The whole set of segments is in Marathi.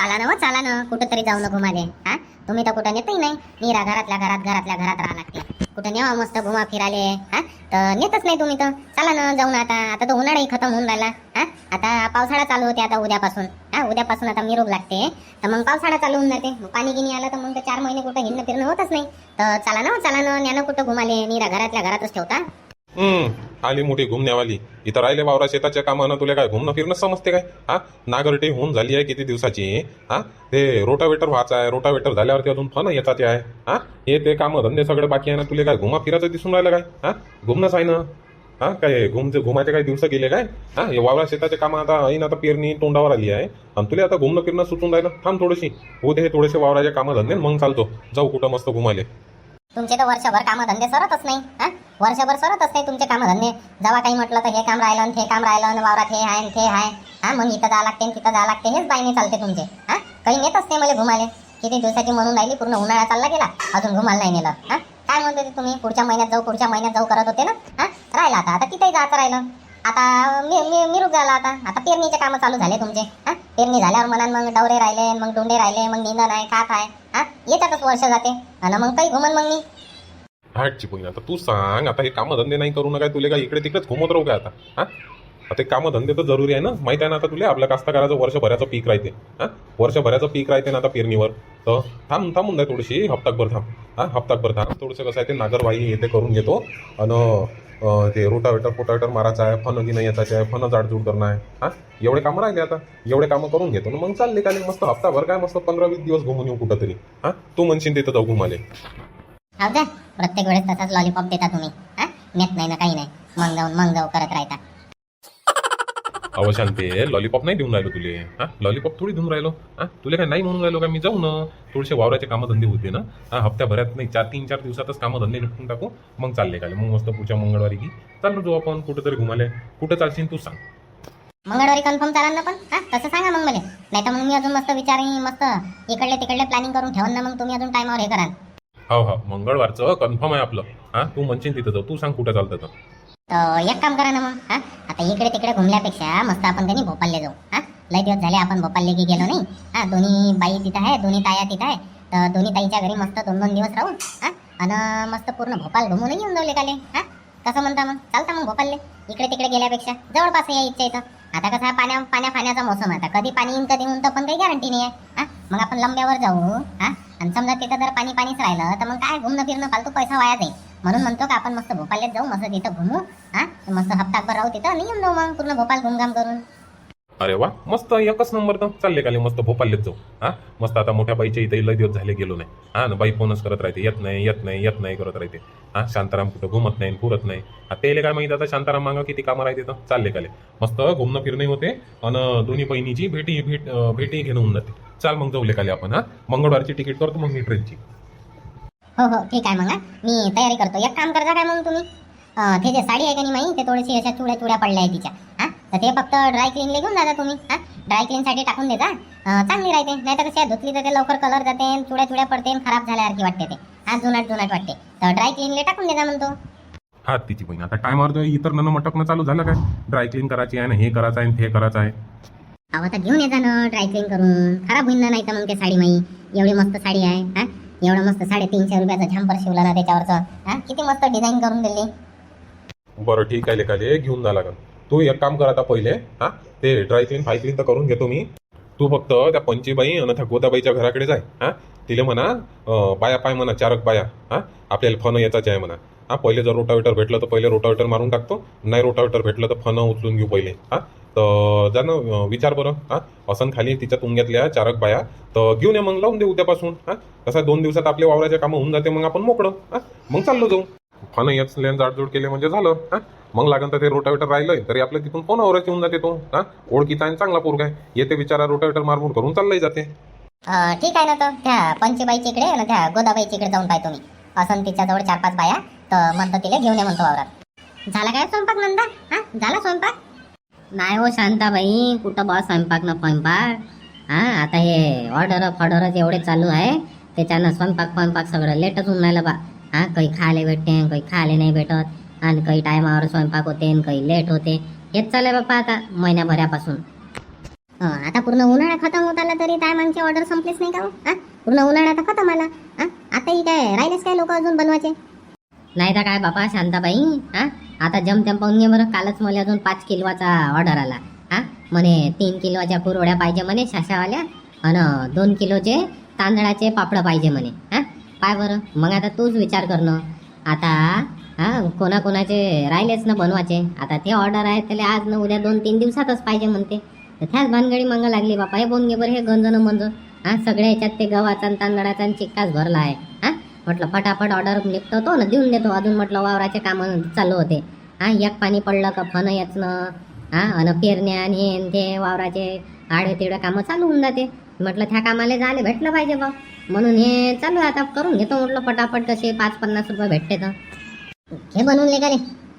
चाला ना हो, चाला ना कुठंतरी जाऊ नको घुमाले हा? तुम्ही तर कुठं नेतही नाही. नीरा घरातल्या घरात घरातल्या घरात राहा लागते. कुठं नेवा मस्त घुमा फिराले. हा? तर नेतच नाही तुम्ही तर. चला ना जाऊन आता. आता तर उन्हाळाही खतम होऊन राहिला. हा? आता पावसाळा चालू होते आता उद्यापासून. हा? उद्यापासून आता मिरूग लागते. तर मग पावसाळा चालू होऊन जाते. पाणी गिनी आलं तर मग तर चार महिने कुठं हिंडणं फिरणं होतच नाही. तर चला ना हो, चला ना न्यानं कुठं घुमाले. नीरा घरातल्या घरातच ठेवता. आली मोठी घुमण्यावाली. इथं राहिले वावरा शेताच्या कामानं तुला काय घुमणं फिरणं समजते काय? हा? नागरटी होऊन झाली आहे किती दिवसाची? हा? ते रोटावेटर व्हायचं आहे. रोटावेटर झाल्यावरती अजून फन येतात आहे. हा? हे ते कामं धंदे सगळे बाकी आहे ना तुला काय घुमा फिरायचं दिसून राहिलं काय? हा? घुमणंच आहे ना. हा? काय घुमचे घुमाचे काही दिवस गेले काय? हा? हे वावरा शेताचे कामं आता ऐन आता पेरणी तोंडावर आली आहे. आणि तुला आता घुमणं फिरणं सुचून राहिलं. थांब थोडीशी. उद्या हे थोडेसे वावराचे कामं धंदे मग चालतो. जाऊ कुठं मस्त घुमाले तुमचे तर वर्षभर कामं धंदे सरतच नाही हा? वर्षभर सरतच नाही तुमचे कामं धंदे जेव्हा काही म्हटलं तर हे काम राहिलं आणि ते काम राहिलं वावरात हे आहे हे ते आहे. हा मग इथं जावं लागते तिथं जावं लागते. हेच बाईने चालते तुमचे हा? काही नेतच नाही मला घुमाले किती दिवसाची म्हणून राहिली पूर्ण उन्हाळा चालला गेला अजून घुमाला नाही नेलं. हा? काय म्हणत होते तुम्ही? पुढच्या महिन्यात जाऊ पुढच्या महिन्यात जाऊ करत होते ना? हा? राहिला आता आता तिथेही जायचं राहिलं. आता मी मी मिरूप झाला आता. आता पेरणीचे कामं चालू झाले तुमचे हा? पेरणी झाल्यावर मनात मग डवरे राहिले मग डोंडे राहिले मग निंदन आहे खात आहे. हा? येतातच वर्ष जाते. आणि मग काही घुमन मग मी. हाटची पहिला आता तू सांग आता हे कामधंदे नाही करू नका तुले काय इकडे तिकडेच घुमत राहू काय आता? हा? आता हे कामधंदे तर जरुरी आहे ना? माहिती आहे ना आता तुला? आपल्या कास्तकाराचं वर्षभराचं पीक राहते. हा? वर्षभराचं पीक राहते ना आता पेरणीवर. तर थांब थांबून जाय थोडीशी हप्ताकभर थांब. हा? हप्ताकभर थांब. थोडंसं कसं आहे ते नागरवाई हे ते करून घेतो. आणि ते रोटावेटर फोटावेटर मारायचं आहे फन गिनं याचाचे आहे फन जाडजूड करणं आहे. हा? एवढे कामं राहिले आता. एवढे कामं करून घेतो. ना मग चालले का मस्त हप्ताभर काय मस्त पंधरा वीस दिवस घुमून येऊ कुठं तरी हा? तू म्हणशील तिथं जाऊ घुमाले. का प्रत्येक वेळेस तसाच लॉलीपॉप देता तुम्ही. हा? नेत नाही ना काही नाही. मग जाऊन मग जाऊ करत राहता. अहो शांते लॉलीपॉप नाही देऊन राहिलो तुले. हा? लॉलीपॉप थोडी देऊन राहिलो. हा? तुला काय नाही म्हणून राहिलो का? मी जाऊ ना. थोडेसे वावराचे कामधंदे होते ना. हा हप्त्याभरात नाही चार तीन चार दिवसातच कामधंदे निपटून टाकू. मग चालले काय मग मस्त पुढच्या मंगळवारी की चाललो जाऊ आपण कुठेतरी घुमाले कुठं चालशील तू सांग. मंगळवारी कन्फर्म चालाल ना पण? हा तसं सांगा मग मला. नाही तर मग मी अजून मस्त विचारी मस्त इकडले तिकडले प्लॅनिंग करून ठेवून ना मग तुम्ही अजून टायमावर हे कराल. हो हो. मंगळवारचं कन्फर्म आहे आपलं. हा? तू म्हणशील तिथं जाऊ. तू सांग कुठं चालतं तर. तर एक काम करा ना मग हां? आता इकडे तिकडे घुमल्यापेक्षा मस्त आपण त्यांनी भोपालले जाऊ हा? लय दिवस झाले आपण भोपालले की गेलो नाही हा? दोन्ही बाई तिथं आहे दोन्ही ताया तिथं आहे तर दोन्ही ताईच्या घरी मस्त दोन दोन दिवस राहू हा? आणि मस्त पूर्ण भोपाल घुमून येऊन जाऊ लेकाले हा? कसं म्हणता मग चालतं मग भोपालले इकडे तिकडे गेल्यापेक्षा जवळपास या इच्छा इथं. आता कसं आहे पाण्या पाण्या पाण्याचा मोसम आता कधी पाणी येईन कधी येऊन तर पण काही गॅरंटी नाही आहे हा? मग आपण लंब्यावर जाऊ हा? आणि समजा तिथं जर पाणी पाणीच राहिलं तर मग काय घुमणं फिरणं फालतू पैसा वाया जाईल. म्हणून म्हणतो का आपण मस्त भोपाल्यात जाऊ मस्त तिथं घुमू हा? मस्त हप्ताभर राहू तिथं आणि येऊन जाऊ मग पूर्ण भोपाळ घुमघाम करून. अरे वा मस्त एकच नंबर तर चालले काले मस्त भोपाळलेच जाऊ हा? मस्त आता मोठ्या बाईच्या इथे लय दिवस झाले गेलो नाही हा? ना बाई फोनच करत राहते येत नाही येत नाही येत नाही करत राहते हा? शांताराम कुठं घुमत नाही पुरत नाही. आता त्याला काय माहिती आता शांताराम मागा किती कामं राहते तर चालले काले मस्त घुमणं फिरणं होते आणि दोन्ही बहिणीची भेटी भेट भेटी घेणं होऊन जाते. चाल मग जाऊ काले आपण हा? मंगळवारची तिकीट करतो मग मी ट्रेनची हो हो ठीक आहे मग. मी तयारी करतो. एक काम करता काय मग तुम्ही? ते जे साडी आहे का नाही माही ते थोडीशी अशा चुड्या चुड्या पडल्या आहे तिच्या. हा? तर ते फक्त ड्राय क्लीनला घेऊन जाता तुम्ही. हा? ड्राय क्लीनसाठी टाकून देता. चांगली राहते. नाही तर कशा धुतली तर ते लवकर कलर जाते चुड्या चुड्या पडते खराब झाल्यासारखी वाटते ते. हा जुनाट जुनाट वाटते. तर ड्राय क्लीनला टाकून देता म्हणतो. हा तिची बहीण. आता टायमावर तर इतर नन मटकणं चालू झालं काय? ड्राय क्लीन करायची आहे ना हे करायचं आहे ते करायचं आहे. अहो आता घेऊन येता ना ड्राय क्लीन करून. खराब होईन ना नाही तर मग ते साडी माई. एवढी मस्त साडी आहे. हा? एवढं मस्त साडेतीनशे रुपयाचा झॅम्पर शिवला ना त्याच्यावरचं. हा? किती मस्त डिझाईन करून दिली. बरं ठीक आहे लेखाले. घेऊन जा लागेल. तू एक काम कर आता पहिले हा? ते ड्राय क्लीन फाय क्लीन तर करून घेतो मी. तू फक्त त्या पंचीबाई आणि त्या गोदाबाईच्या घराकडे जाय हा? तिले म्हणा बाया पाय म्हणा चारक बाया हा? आपल्याला फन याचाच आहे म्हणा. हा पहिले जर रोटावेटर भेटलं तर पहिले रोटावेटर मारून टाकतो. नाही रोटावेटर भेटलं तर फन उचलून घेऊ पहिले हा? तर जा विचार बरं हां? असन खाली तिच्या तुंग्यातल्या चारक बाया. तर घेऊन ये मग लावून दे उद्यापासून हा? कसं दोन दिवसात आपले वावराचे कामं होऊन जाते मग आपण मोकळं हां? मग चाललो जाऊ. फन याच लेन जाडजूड केले म्हणजे झालं हां? मग लागन तर ते रोटावेटर राहिलंय तरी आपल्या तिथून फोनावरच येऊन जाते तो हां? ओळखीचा आणि चांगला पोरगा आहे. येते विचारा रोटावेटर मारमूर करून चाललंय जाते. ठीक आहे ना तर त्या पंचबाईच्या इकडे ना त्या गोदाबाईच्या इकडे जाऊन पाहतो मी. असं तिच्याजवळ चार पाच बाया तर म्हणतो तिला घेऊन ये म्हणतो वावरात. झाला काय स्वयंपाक नंदा? हा? झाला स्वयंपाक? नाही हो शांताबाई कुठं बा स्वयंपाक ना स्वयंपाक? हा आता हे ऑर्डर फॉर्डरच एवढे चालू आहे त्याच्यानं स्वयंपाक स्वयंपाक सगळं लेटच होऊन राहिलं बा. हा काही खायला भेटते काही खायला नाही भेटत आणि काही टायमावर स्वयंपाक होते आणि काही लेट होते. हेच चाललंय बाप्पा आता महिन्याभरापासून आता पूर्ण उन्हाळा खतम होत आला तरी काय ऑर्डर संपलीच नाही का हो? हा? पूर्ण उन्हाळा तर खतम आला. हा आताही काय राहिलेच काय लोक अजून बनवायचे? नाही तर काय बापा शांताबाई हा आता जमतेम पाहून घे बरं. कालच मला अजून पाच किलोचा ऑर्डर आला. हा? म्हणे तीन किलोच्या कुरवड्या पाहिजे म्हणे शाशावाल्या आणि दोन किलोचे तांदळाचे पापडं पाहिजे म्हणे. हा? पाय बरं. मग आता तूच विचार करणं आता हा कोणाकोणाचे राहिलेच ना बनवायचे. आता ते ऑर्डर आहे त्याला आज ना उद्या दोन तीन दिवसातच पाहिजे म्हणते. तर त्याच भानगडी मागं लागली बापा. हे बोन घे बरं हे गंजन म्हणजे हा सगळ्या ह्याच्यात ते गव्हाचा आणि तांदळाचा आणि चिक्काच भरला आहे. म्हटलं फटाफट ऑर्डर निपटवतो ना देऊन देतो. अजून म्हटलं वावराचे कामं चालू होते. हा एक पाणी पडलं का? फन याचनं हा आणि पेरण्या आणि हे ते वावराचे आडे तिडे कामं चालू होऊन जाते. म्हटलं त्या कामाला जायला भेटलं पाहिजे बा म्हणून हे चालू आहे आता करून घेतो म्हटलं फटाफट कसे पाच पन्नास रुपये भेटते तर. हे बनवून निघाले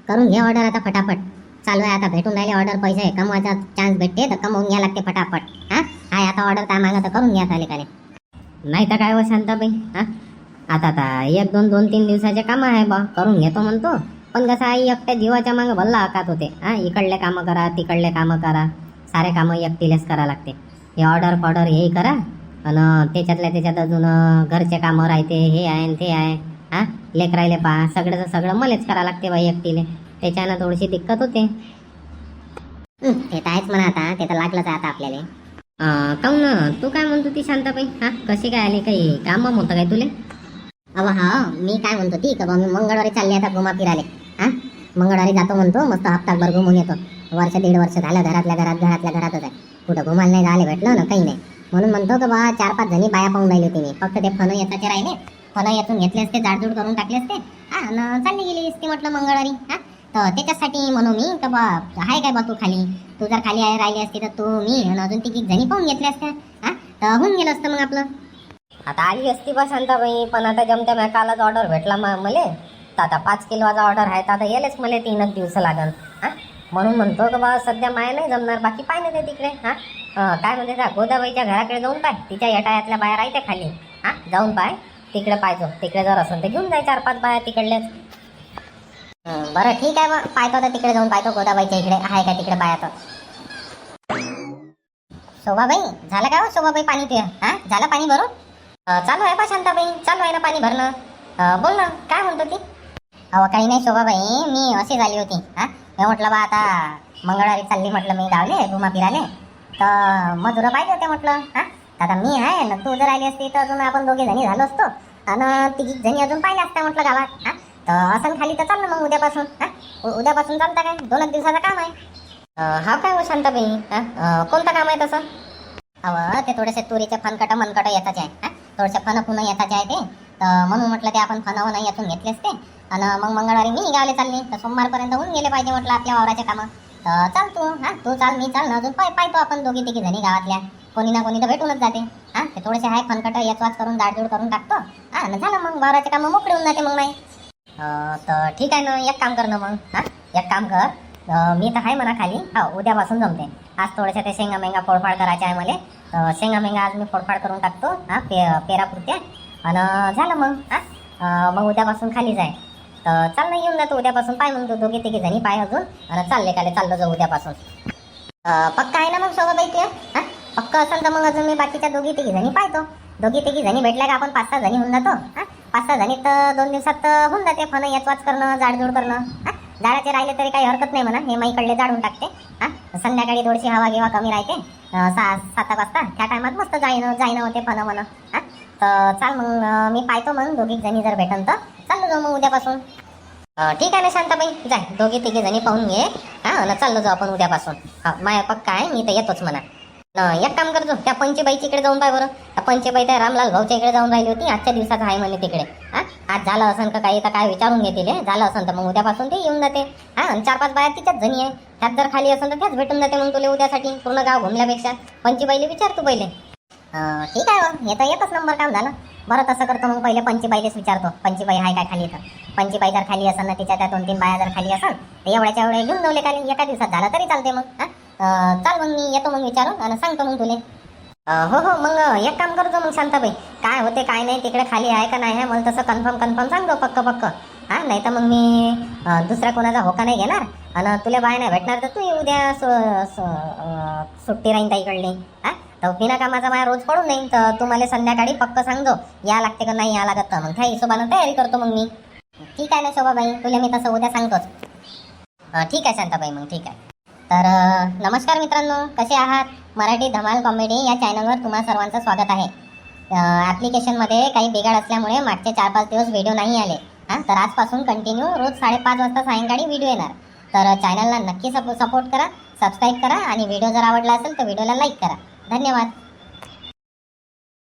करून घे ऑर्डर आता फटाफट. चालू आहे आता भेटून राहिले ऑर्डर पैसे. कमवायचा चान्स भेटते तर कमवून घ्या लागते फटाफट. हा हाय आता ऑर्डर काय मागा तर करून घ्या चालेल काले नाही तर काय व शांताबाई? हा? आता आता एक दोन दोन तीन दिवसाचे कामं आहे बा. करून घेतो म्हणतो. पण कसं आई एकट्या जीवाच्या मागं भल्ला हाकात होते. हा इकडले कामं करा तिकडले कामं करा. सारे कामं एकटीलेच करा लागते. हे ऑर्डर फॉर्डर हेही करा. आणि त्याच्यातल्या त्याच्यात अजून घरचे कामं राहते हे आहे ते आहे. हा लेकरायले पहा सगळ्याचं सगळं मलाच करा लागते बाई एकटीले. त्याच्यानं थोडीशी दिक्कत होते. ते तर आहेच म्हणा आता. ते तर लागलंच आहे आता आपल्याला. काहून ना तू काय म्हणतो ती शांताबाई? हा कशी काय आली? काही कामं होतं काय तुले? अव हा मी काय म्हणतो ती का मी मंगळवारी चालली आता घुमा फिराले हा? मंगळवारी जातो म्हणतो मस्त हप्ताभर घुमून येतो. वर्ष दीड वर्ष झालं घरातल्या घरात घरातल्या घरातच आहे. कुठं घुमायला नाही झाले भेटलं ना काही नाही. म्हणून म्हणतो का बा चार पाच जणी बाया पाहून राहिली होती मी. फक्त ते फन येताचे राहिले फन येतून घेतले असते जाडजूड करून टाकले असते. हा न चालली गेली असते म्हटलं मंगळवारी हा? तर त्याच्यासाठी म्हणू मी का बा आहे काय बा तू खाली? तू जर खाली आहे राहिली असती तर तू मी अजून तिकीट जणी पाहून घेतल्या असत्या. हा? तर होऊन गेलं असतं मग आपलं. आता आली असती बा शांताबाई पण आता जमत्या मॅ कालच ऑर्डर भेटला मा मले. तर आता पाच किलोचा ऑर्डर आहे तर आता येलेच मला तीनच दिवस लागल हां? म्हणून म्हणतो का बा सध्या माया नाही जमणार बाकी पाय नाही ते तिकडे. हां? काय म्हणते त्या गोदाबाईच्या घराकडे जाऊन पाय तिच्या येटायातल्या बाया राहते खाली. हां? जाऊन पाय तिकडे पाहिजो तिकडे जर असेल तर घेऊन जाय चार पाच बाया तिकडल्याच बरं ठीक आहे मग पाहतो तर तिकडे जाऊन पाहतो गोदाबाईच्या इकडे आहे का तिकडे बाया तर. शोभाबाई झालं का हो शोभाबाई पाणी ते हां? झालं पाणी भरून? चालू आहे पा शांताबाई चालू आहे ना पाणी भरणं. बोल ना काय म्हणतो ती अहो काही नाही शोभाबाई मी अशी झाली होती. हा? मी म्हटलं बा आता मंगळवारी चालली म्हटलं मी गावले घुमा फिराले. तर मजुरं पाहिजे होते म्हटलं हा? आता मी आहे ना तू जर आली असती तर अजून आपण दोघे जणी झालो असतो. आणि तिघी जणी अजून पाहिल्या असत्या म्हटलं गावात हा? तर असं खाली तर चाललं मग उद्यापासून हा? उद्यापासून चालतं काय? दोनच दिवसाचं काम आहे. हा काय हो शांताबाई हा? कोणतं काम आहे तसं? अव ते थोडेसे तुरीचे फनकट मनकट येताचे आहे थोडंसं फणं फन पुन्हा येताचे आहे ते तर म्हणून म्हटलं ते आपण फन नाही यातून घेतले असते आणि मग मंगळवारी मी गावले चालली. तर सोमवारपर्यंत होऊन गेले पाहिजे म्हटलं आपल्या वावराचे कामं. तर चाल तू हां तू चाल मी चाल ना अजून. पाय पाहतो आपण दोघी तिघी जणी गावातल्या. कोणी ना कोणी तर भेटूनच जाते. हां ते थोडेसे आहे फनकट याचवाच करून जाडजूड करून टाकतो. हां ना झालं मग वावराचे कामं मोकळे होऊन जाते मग नाही. तर ठीक आहे ना एक काम कर ना मग. हां एक काम कर. मी तर आहे म्हणा खाली हा उद्यापासून जमते. आज थोडेसे ते शेंगा मेंगा फोडफाड करायचे आहे मला. तर शेंगा मेंगा आज मी फोडफाड करून टाकतो हा पे पेरापुरत्या. आणि झालं मग हा मग उद्यापासून खाली जाय. तर चाल ना येऊन जातो उद्यापासून. पाय म्हणतो दोघे तिघे जणी पाय अजून. आणि चालले काले चाललो जाऊ उद्यापासून. पक्का आहे ना मग सोबत ते? हां पक्का असेल तर मग अजून मी बाकीच्या दोघी तिघी जणी पाहतो. दोघी तिघी जणी भेटल्या का आपण? पाच सहा जणी होऊन जातो. पाच सहा जणी तर दोन दिवसात तर होऊन जाते. फन याचवाच करणं जाडजूड करणं. हां झाडाचे राहिले तरी काही हरकत नाही म्हणा. हे माईकडले जाडून टाकते. हा संध्याकाळी थोडीशी हवा घेवा कमी राहते. सहा सात एक वाजता. त्या टायमात मस्त जाईन जाईन होते फन मन तर चाल मग मी पाहतो मग दोघी जणी जर भेटन तर. चाललो जाऊ मग उद्यापासून. ठीक आहे ना शांताबाई? जाय. दोघी तिघी जणी पाहून घे. हा ना चाललो जाऊ आपण उद्यापासून. हा माया पक्का आहे मी तर येतोच म्हणा. एक काम करतो त्या पंचेबाईच्या इकडे जाऊन पाय बरं. त्या पंचेबाई त्या रामलाल भाऊच्या इकडे जाऊन राहिली होती आजच्या दिवसाचं आहे म्हणे तिकडे. हा? आज झालं असं का काही तर काय विचारून घेतील झालं असेल तर मग उद्यापासून ते येऊन जाते. हा? आणि चार पाच बाया तिच्याच जणी आहे. त्यात जर खाली असेल तर त्याच भेटून जाते मग तुला उद्यासाठी पूर्ण गाव घुमल्यापेक्षा. पंचेबाईले विचार तू पहिले ठीक आहे मग हे तर येतच नंबर काम झालं. बरं तसं करतो मग पहिले पंचीबाईलेच विचारतो. पंचीबाई आहे काय खाली तर? पंचीबाई जर खाली असेल ना तिच्या त्या दोन तीन बाया जर खाली असेल तर एवढ्याच्या एवढ्या घेऊन जाऊले खाली एका दिवसात झालं तरी चालते मग हा? चाल मग मी येतो मग विचारून आणि सांगतो मग तुले. हो हो मग एक काम करतो मग शांताबाई. काय होते काय नाही तिकडे खाली आहे का नाही आहे मला तसं कन्फर्म कन्फर्म सांगतो पक्क पक्क. हा नाही तर मग मी दुसरा दुसऱ्या कोणाचा होका नाही घेणार आणि तुला बाय नाही भेटणार तर तू उद्या सुट्टी राहीन ताईकडली. हा? तर बिना कामाचा माझा रोज पडून नाही तर तू मला संध्याकाळी पक्क सांगतो. या लागते का नाही या लागत तर. मग त्या हिशोबानं तयारी करतो मग मी. ठीक आहे ना शोभाबाई तुला मी तसं उद्या सांगतोच. ठीक आहे शांताबाई मग ठीक आहे. तर नमस्कार मित्रांनो कसे आहात? मराठी धमाल कॉमेडी या चॅनलवर तुम्हा सर्वांचं स्वागत आहे. ॲप्लिकेशनमध्ये काही बिघाड असल्यामुळे मागचे चार पाच दिवस व्हिडिओ नाही आले. हां तर आजपासून कंटिन्यू रोज साडेपाच वाजता सायंकाळी व्हिडिओ येणार. तर चॅनलला नक्की सपो सपोर्ट करा सबस्क्राईब करा आणि व्हिडिओ जर आवडला असेल तर व्हिडिओला लाईक करा. धन्यवाद.